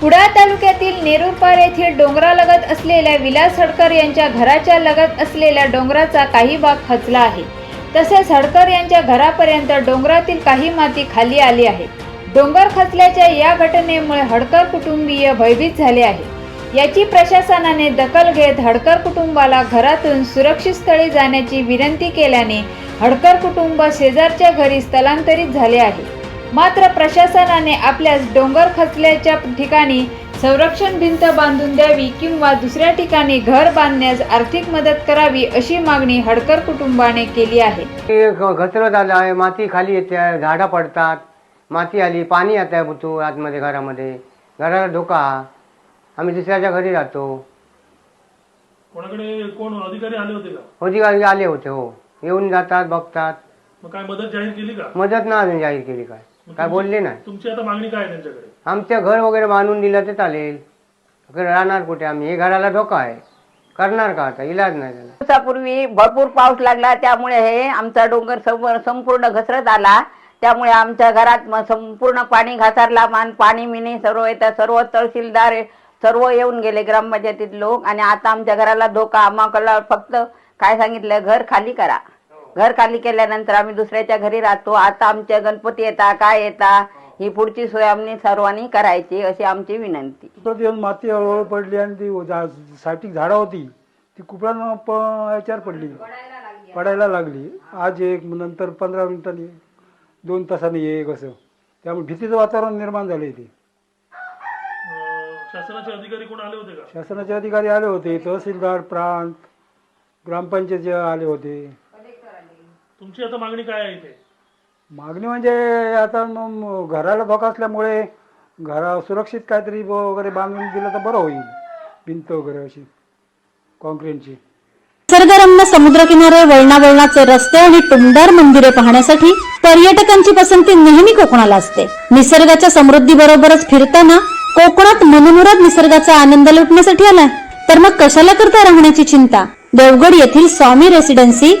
कुडाळ तालुक्यातील नेरुरपार येथील डोंगरालगत असलेल्या विलास हडकर यांच्या घराच्या लगत असलेल्या डोंगराचा काही भाग खचला आहे. तसेच हडकर यांच्या घरापर्यंत डोंगरातील काही माती खाली आली आहे. डोंगर खचल्याच्या या घटनेमुळे हडकर कुटुंबीय भयभीत झाले आहे. याची प्रशासनाने दखल घेत हडकर कुटुंबाला घरातून सुरक्षित स्थळी जाण्याची विनंती केल्याने हडकर कुटुंब शेजारच्या घरी स्थलांतरित झाले आहे. मात्र प्रशासनाने आपल्यास डोंगर खचल्याच्या ठिकाणी संरक्षण भिंत बांधून द्यावी किंवा दुसऱ्या ठिकाणी घर बांधण्यास आर्थिक मदत करावी अशी मागणी हडकर कुटुंबाने केली आहे. घसरत आलं आहे. माती खाली येते आहे. झाडं पडतात. माती आली. पाणी येत आहे बुतू आतमध्ये घरामध्ये. घराला धोका. आम्ही दुसऱ्याच्या घरी राहतो. कोणाकडे कोण अधिकारी आले होते का? अधिकारी आले होते हो. येऊन जातात बघतात. मग काय मदत जाहीर केली का? मदत ना अजून जाहीर केली काय? काय बोलले नाही तुमची आता मागणी काय आहे त्यांच्याकडे? आमच्या घर वगैरे बांधून दिलं तर चालेल. घर राहणार कुठे? आम्ही हे घराला धोका आहे. करणार का आता? इलाज नाही त्याला दिवसापूर्वी भरपूर पाऊस लागला त्यामुळे हे आमचा डोंगर संपूर्ण घसरत आला. त्यामुळे आमच्या घरात म- संपूर्ण पाणी घसारला. मान पाणी मिनी सर्व येतात. सर्व तहसीलदार हे सर्व येऊन गेले ग्रामपंचायतीत लोक. आणि आता आमच्या घराला धोका. आम्हाला फक्त काय सांगितलं? घर खाली करा. घर खाली केल्यानंतर आम्ही दुसऱ्याच्या घरी राहतो. आता आमच्या गणपती येता काय येता ही पुढची सोय आम्ही सर्वांनी करायची अशी आमची विनंती. परत येऊन माती हळूहळू पडली आणि ती झा- सायटिक झाडं होती. ती कुपडानं याच्यावर पडली. पडायला लागली. आज एक नंतर पंधरा मिनिटांनी दोन तासांनी एक असं. त्यामुळे भीतीचं वातावरण निर्माण झालं इथे. अं, शासनाचे अधिकारी कोण आले होते का? शासनाचे अधिकारी आले होते. तहसीलदार प्रांत ग्रामपंचायतचे आले होते. तुमची आता मागणी काय आहे इथे? मागणी म्हणजे आता घराला धोका असल्यामुळे घरा सुरक्षित काहीतरी ब- वगैरे बांधून दिलं तर बरं होईल. भिंत वगैरे अशी कॉन्क्रीटची. निसर्गरम्य समुद्रकिनारे वळणावळणाचे रस्ते आणि टुमदार मंदिरे पाहण्यासाठी पर्यटकांची पसंती नेहमी कोकणाला असते. निसर्गाच्या समृद्धी बरोबरच फिरताना कोकणात मनमुराद निसर्गाचा आनंद लुटण्यासाठी आलाय. तर मग कशाला करता राहण्याची चिंता? देवगड येथील Swami residency